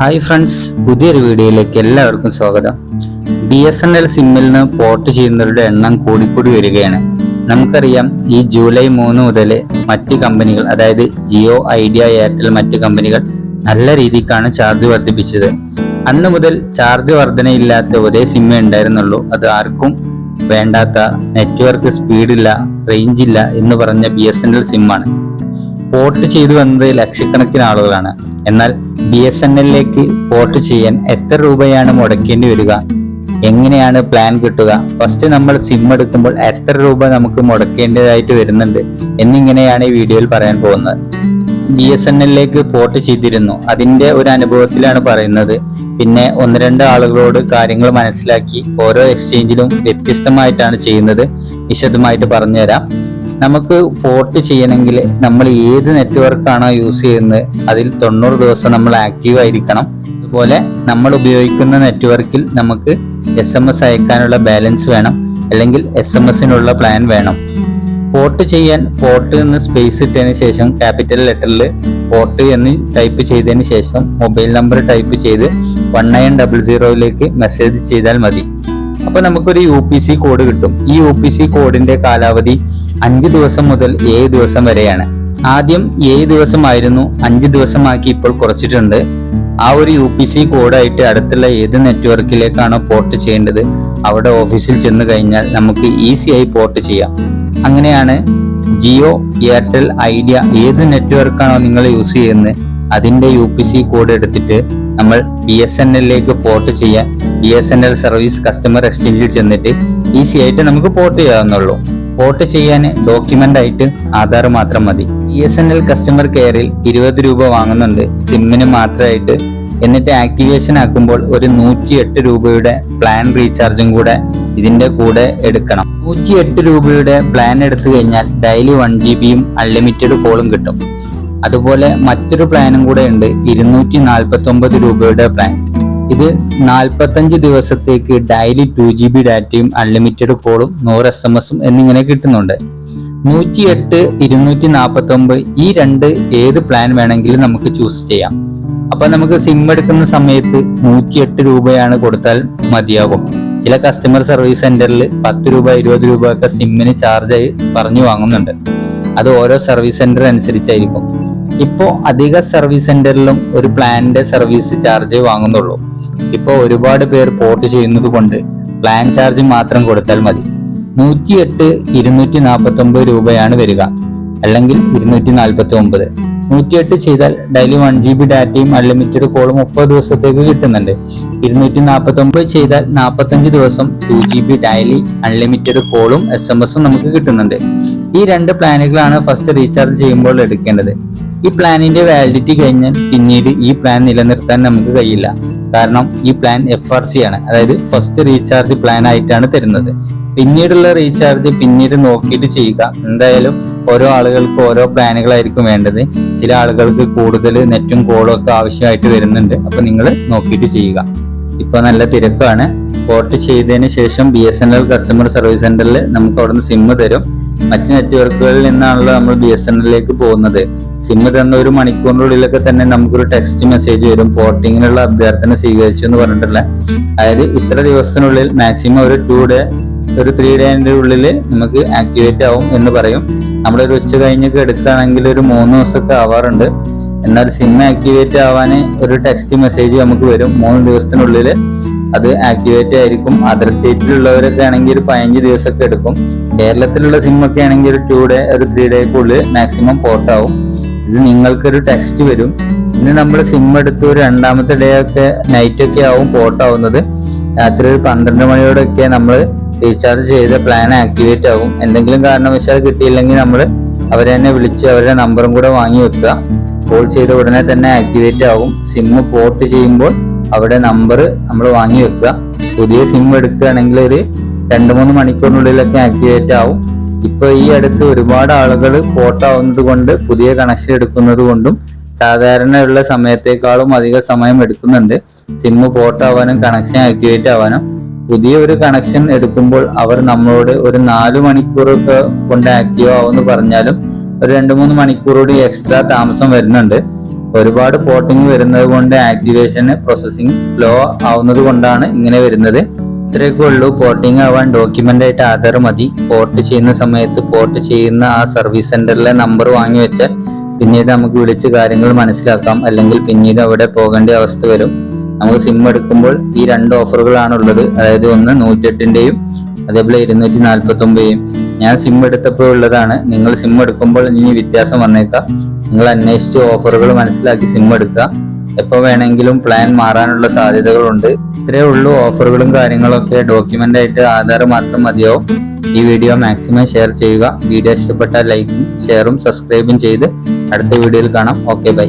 Hi friends പുതിയൊരു വീഡിയോയിലേക്ക് എല്ലാവർക്കും സ്വാഗതം. ബി എസ് എൻ എൽ സിമ്മിൽ നിന്ന് പോർട്ട് ചെയ്യുന്നവരുടെ എണ്ണം കൂടിക്കൂടി വരികയാണ്. നമുക്കറിയാം ഈ ജൂലൈ മൂന്ന് മുതൽ മറ്റ് കമ്പനികൾ അതായത് ജിയോ ഐഡിയ എയർടെൽ മറ്റ് കമ്പനികൾ നല്ല രീതിക്കാണ് ചാർജ് വർദ്ധിപ്പിച്ചത്. അന്ന് മുതൽ ചാർജ് വർധനയില്ലാത്ത ഒരേ സിമ്മേ ഉണ്ടായിരുന്നുള്ളൂ. അത് ആർക്കും വേണ്ടാത്ത നെറ്റ്വർക്ക് സ്പീഡില്ല റേഞ്ചില്ല എന്ന് പറഞ്ഞ ബി എസ് എൻ എൽ സിമ്മാണ് പോർട്ട് ചെയ്തു വന്നത് ലക്ഷക്കണക്കിന് ആളുകളാണ്. എന്നാൽ ബി എസ് എൻ എല്ലിലേക്ക് പോർട്ട് ചെയ്യാൻ എത്ര രൂപയാണ് മുടക്കേണ്ടി വരിക? എങ്ങനെയാണ് പ്ലാൻ കിട്ടുക? ഫസ്റ്റ് നമ്മൾ സിം എടുക്കുമ്പോൾ എത്ര രൂപ നമുക്ക് മുടക്കേണ്ടതായിട്ട് വരുന്നുണ്ട് എന്നിങ്ങനെയാണ് ഈ വീഡിയോയിൽ പറയാൻ പോകുന്നത്. ബി എസ് എൻ എല്ലിലേക്ക് പോർട്ട് ചെയ്തിരുന്നു. അതിന്റെ ഒരു അനുഭവത്തിലാണ് പറയുന്നത്. പിന്നെ ഒന്ന് രണ്ട് ആളുകളോട് കാര്യങ്ങൾ മനസ്സിലാക്കി ഓരോ എക്സ്ചേഞ്ചിലും വ്യത്യസ്തമായിട്ടാണ് ചെയ്യുന്നത്. വിശദമായിട്ട് പറഞ്ഞുതരാം. നമുക്ക് പോർട്ട് ചെയ്യണമെങ്കിൽ നമ്മൾ ഏത് നെറ്റ്വർക്കാണോ യൂസ് ചെയ്യുന്നത് അതിൽ തൊണ്ണൂറ് ദിവസം നമ്മൾ ആക്റ്റീവ് ആയിരിക്കണം. അതുപോലെ നമ്മൾ ഉപയോഗിക്കുന്ന നെറ്റ്വർക്കിൽ നമുക്ക് എസ് എം എസ് അയക്കാനുള്ള ബാലൻസ് വേണം അല്ലെങ്കിൽ എസ് എം എസിനുള്ള പ്ലാൻ വേണം. പോർട്ട് ചെയ്യാൻ പോർട്ട് എന്ന് സ്പേസ് ഇട്ടതിന് ശേഷം ക്യാപിറ്റൽ ലെറ്ററിൽ പോർട്ട് എന്ന് ടൈപ്പ് ചെയ്തതിന് ശേഷം മൊബൈൽ നമ്പർ ടൈപ്പ് ചെയ്ത് വൺ നയൻ ഡബിൾ സീറോയിലേക്ക് മെസ്സേജ് ചെയ്താൽ മതി. അപ്പൊ നമുക്കൊരു യു പി സി കോഡ് കിട്ടും. ഈ യു പി സി കോഡിന്റെ കാലാവധി അഞ്ച് ദിവസം മുതൽ ഏഴ് ദിവസം വരെയാണ്. ആദ്യം ഏഴ് ദിവസമായിരുന്നു അഞ്ച് ദിവസമാക്കി ഇപ്പോൾ കുറച്ചിട്ടുണ്ട്. ആ ഒരു യു പി സി കോഡായിട്ട് അടുത്തുള്ള ഏത് നെറ്റ്വർക്കിലേക്കാണോ പോർട്ട് ചെയ്യേണ്ടത് അവിടെ ഓഫീസിൽ ചെന്ന് കഴിഞ്ഞാൽ നമുക്ക് ഈസി ആയി പോർട്ട് ചെയ്യാം. അങ്ങനെയാണ് ജിയോ എയർടെൽ ഐഡിയ ഏത് നെറ്റ്വർക്കാണോ നിങ്ങൾ യൂസ് ചെയ്യുന്നത് അതിന്റെ യു പി സി കോഡ് എടുത്തിട്ട് നമ്മൾ ബി എസ് എൻ എല്ലിലേക്ക് പോർട്ട് ചെയ്യാൻ B S N L service customer എക്സ്ചേഞ്ചിൽ ചെന്നിട്ട് ഈസി ആയിട്ട് നമുക്ക് പോർട്ട് ചെയ്യാവുന്നുള്ളൂ പോർട്ട് ചെയ്യാൻ ഡോക്യുമെന്റ് ആയിട്ട് ആധാർ മാത്രം മതി. B S N L customer കെയറിൽ ഇരുപത് രൂപ വാങ്ങുന്നുണ്ട്. സിമ്മിന് മാത്രമായിട്ട്. എന്നിട്ട് ആക്ടിവേഷൻ ആക്കുമ്പോൾ ഒരു നൂറ്റി എട്ട് രൂപയുടെ പ്ലാൻ റീചാർജും കൂടെ ഇതിന്റെ കൂടെ എടുക്കണം. നൂറ്റി എട്ട് രൂപയുടെ പ്ലാൻ എടുത്തു കഴിഞ്ഞാൽ ഡെയിലി വൺ ജി ബിയും അൺലിമിറ്റഡ് കോളും കിട്ടും. അതുപോലെ മറ്റൊരു പ്ലാനും കൂടെ ഉണ്ട് ഇരുന്നൂറ്റി നാൽപ്പത്തി ഒമ്പത് രൂപയുടെ പ്ലാൻ ഇത് നാൽപ്പത്തഞ്ച് ദിവസത്തേക്ക് ഡെയിലി ടു ജി ബി ഡാറ്റയും അൺലിമിറ്റഡ് കോളും നൂറ് എസ് എം എസും എന്നിങ്ങനെ കിട്ടുന്നുണ്ട് നൂറ്റി എട്ട് ഇരുന്നൂറ്റി നാൽപ്പത്തി ഒമ്പത് ഈ രണ്ട് ഏത് പ്ലാൻ വേണമെങ്കിലും നമുക്ക് ചൂസ് ചെയ്യാം. അപ്പൊ നമുക്ക് സിം എടുക്കുന്ന സമയത്ത് നൂറ്റി എട്ട് രൂപയാണ് കൊടുത്താൽ മതിയാകും. ചില കസ്റ്റമർ സർവീസ് സെന്ററിൽ പത്ത് രൂപ ഇരുപത് രൂപ ഒക്കെ സിമ്മിന് ചാർജായി പറഞ്ഞു വാങ്ങുന്നുണ്ട്. അത് ഓരോ സർവീസ് സെന്റർ അനുസരിച്ചായിരിക്കും. ഇപ്പോൾ അധിക സർവീസ് സെന്ററിലും ഒരു പ്ലാനിന്റെ സർവീസ് ചാർജ് വാങ്ങുന്നുള്ളൂ. ഇപ്പോൾ ഒരുപാട് പേർ പോർട്ട് ചെയ്യുന്നത് കൊണ്ട് പ്ലാൻ ചാർജ് മാത്രം കൊടുത്താൽ മതി. നൂറ്റി എട്ട് ഇരുന്നൂറ്റി നാൽപ്പത്തി ഒമ്പത് രൂപയാണ് വരിക. അല്ലെങ്കിൽ ഇരുന്നൂറ്റി നാൽപ്പത്തി ഒമ്പത് നൂറ്റിയെട്ട് ചെയ്താൽ ഡെയിലി വൺ ജി ബി ഡാറ്റയും അൺലിമിറ്റഡ് കോളും മുപ്പത് ദിവസത്തേക്ക് കിട്ടുന്നുണ്ട്. ഇരുന്നൂറ്റി നാൽപ്പത്തി ഒമ്പത് ചെയ്താൽ നാൽപ്പത്തഞ്ച് ദിവസം two G B daily unlimited കോളും എസ് എം എസും നമുക്ക് കിട്ടുന്നുണ്ട്. ഈ രണ്ട് പ്ലാനുകളാണ് ഫസ്റ്റ് റീചാർജ് ചെയ്യുമ്പോൾ എടുക്കേണ്ടത്. ഈ പ്ലാനിന്റെ വാലിഡിറ്റി കഴിഞ്ഞാൽ പിന്നീട് ഈ പ്ലാൻ നിലനിർത്താൻ നമുക്ക് കഴിയില്ല. കാരണം ഈ പ്ലാൻ എഫ് ആർ സി ആണ്. അതായത് ഫസ്റ്റ് റീചാർജ് പ്ലാൻ ആയിട്ടാണ് തരുന്നത്. പിന്നീടുള്ള റീചാർജ് പിന്നീട് നോക്കിയിട്ട് ചെയ്യുക. എന്തായാലും ഓരോ ആളുകൾക്ക് ഓരോ പ്ലാനുകളായിരിക്കും വേണ്ടത്. ചില ആളുകൾക്ക് കൂടുതൽ നെറ്റും കോളും ഒക്കെ ആവശ്യമായിട്ട് വരുന്നുണ്ട്. അപ്പൊ നിങ്ങൾ നോക്കിയിട്ട് ചെയ്യുക. ഇപ്പൊ നല്ല തിരക്കാണ്. പോർട്ട് ചെയ്തതിന് ശേഷം B S N L customer service സെന്ററിൽ നമുക്ക് അവിടുന്ന് സിം തരും. മറ്റ് നെറ്റ്വർക്കുകളിൽ നിന്നാണല്ലോ നമ്മൾ ബി എസ് എൻ എല്ലിലേക്ക് പോകുന്നത്. സിം തന്ന ഒരു മണിക്കൂറിനുള്ളിലൊക്കെ തന്നെ നമുക്കൊരു ടെക്സ്റ്റ് മെസ്സേജ് വരും. പോർട്ടിങ്ങിനുള്ള അഭ്യർത്ഥന സ്വീകരിച്ചു എന്ന് പറഞ്ഞിട്ടുള്ള. അതായത് ഇത്ര ദിവസത്തിനുള്ളിൽ മാക്സിമം ഒരു ടു ഡേ ഒരു ത്രീ ഡേന്റെ ഉള്ളിൽ നമുക്ക് ആക്ടിവേറ്റ് ആവും എന്ന് പറയും. നമ്മളൊരു ഉച്ച കഴിഞ്ഞൊക്കെ എടുക്കുകയാണെങ്കിൽ ഒരു മൂന്ന് ദിവസമൊക്കെ ആവാറുണ്ട്. എന്നാൽ സിം ആക്ടിവേറ്റ് ആവാൻ ഒരു ടെക്സ്റ്റ് മെസ്സേജ് നമുക്ക് വരും. മൂന്ന് ദിവസത്തിനുള്ളിൽ അത് ആക്ടിവേറ്റ് ആയിരിക്കും. അതർ സ്റ്റേറ്റിലുള്ളവരൊക്കെ ആണെങ്കിൽ ഒരു പതിനഞ്ച് ദിവസമൊക്കെ എടുക്കും. കേരളത്തിലുള്ള സിം ഒക്കെ ആണെങ്കിൽ ഒരു ടു ഡേ ഒരു ത്രീ ഡേക്കുള്ളിൽ മാക്സിമം പോർട്ട് ആവും. ഇത് നിങ്ങൾക്കൊരു ടെക്സ്റ്റ് വരും. പിന്നെ നമ്മൾ സിം എടുത്ത് ഒരു രണ്ടാമത്തെ ഡേ ഒക്കെ നൈറ്റ് ഒക്കെ ആവും പോർട്ട് ആവുന്നത്. രാത്രി ഒരു പന്ത്രണ്ട് മണിയോടൊക്കെ നമ്മൾ റീചാർജ് ചെയ്ത പ്ലാൻ ആക്ടിവേറ്റ് ആകും എന്തെങ്കിലും കാരണവശാൽ കിട്ടിയില്ലെങ്കിൽ നമ്മൾ അവരെ തന്നെ വിളിച്ച് അവരുടെ നമ്പറും കൂടെ വാങ്ങി വെക്കുക. കോൾ ചെയ്ത ഉടനെ തന്നെ ആക്ടിവേറ്റ് ആകും സിം പോർട്ട് ചെയ്യുമ്പോൾ അവിടെ നമ്പർ നമ്മൾ വാങ്ങി വെക്കുക. പുതിയ സിം എടുക്കുകയാണെങ്കിൽ ഒരു രണ്ട് മൂന്ന് മണിക്കൂറിനുള്ളിലൊക്കെ ആക്ടിവേറ്റ് ആവും. ഇപ്പൊ ഈ അടുത്ത് ഒരുപാട് ആളുകൾ പോർട്ട് ആവുന്നത് കൊണ്ട് പുതിയ കണക്ഷൻ എടുക്കുന്നത് കൊണ്ടും സാധാരണയുള്ള സമയത്തേക്കാളും അധിക സമയം എടുക്കുന്നുണ്ട്. സിമ്മ് പോർട്ട് ആവാനും കണക്ഷൻ ആക്ടിവേറ്റ് ആവാനും. പുതിയ ഒരു കണക്ഷൻ എടുക്കുമ്പോൾ അവർ നമ്മളോട് ഒരു നാല് മണിക്കൂറൊക്കെ കൊണ്ട് ആക്റ്റീവ് ആവുമെന്ന് പറഞ്ഞാലും ഒരു രണ്ട് മൂന്ന് മണിക്കൂറോട് എക്സ്ട്രാ താമസം വരുന്നുണ്ട്. ഒരുപാട് പോർട്ടിംഗ് വരുന്നത് കൊണ്ട് ആക്ടിവേഷൻ പ്രോസസ്സിംഗ് സ്ലോ ആവുന്നത് കൊണ്ടാണ് ഇങ്ങനെ വരുന്നത്. ഇത്രയൊക്കെ ഉള്ളൂ. പോർട്ടിംഗ് ആവാൻ ഡോക്യുമെന്റ് ആയിട്ട് ആധാർ മതി. പോർട്ട് ചെയ്യുന്ന സമയത്ത് പോർട്ട് ചെയ്യുന്ന ആ സർവീസ് സെന്ററിലെ നമ്പർ വാങ്ങി വെച്ചാൽ പിന്നീട് നമുക്ക് വിളിച്ച് കാര്യങ്ങൾ മനസ്സിലാക്കാം. അല്ലെങ്കിൽ പിന്നീട് അവിടെ പോകേണ്ട അവസ്ഥ വരും. നമുക്ക് സിം എടുക്കുമ്പോൾ ഈ രണ്ട് ഓഫറുകളാണ് ഉള്ളത് അതായത് ഒന്ന് നൂറ്റെട്ടിന്റെയും അതേപോലെ ഇരുന്നൂറ്റി നാൽപ്പത്തി ഒമ്പതിയും ഞാൻ സിം എടുത്തപ്പോൾ ഉള്ളതാണ്. നിങ്ങൾ സിം എടുക്കുമ്പോൾ ഇനി വ്യത്യാസം വന്നേക്കാം. നിങ്ങൾ അന്വേഷിച്ച് ഓഫറുകൾ മനസ്സിലാക്കി സിം എടുക്കുക. എപ്പോൾ വേണമെങ്കിലും പ്ലാൻ മാറാനുള്ള സാധ്യതകളുണ്ട്. ഇത്രയേ ഉള്ളൂ ഓഫറുകളും കാര്യങ്ങളൊക്കെ. ഡോക്യുമെന്റ് ആയിട്ട് ആധാർ മാത്രം മതിയാവും. ഈ വീഡിയോ മാക്സിമം ഷെയർ ചെയ്യുക. വീഡിയോ ഇഷ്ടപ്പെട്ട ലൈക്കും ഷെയറും സബ്സ്ക്രൈബും ചെയ്ത് അടുത്ത വീഡിയോയിൽ കാണാം. Okay bye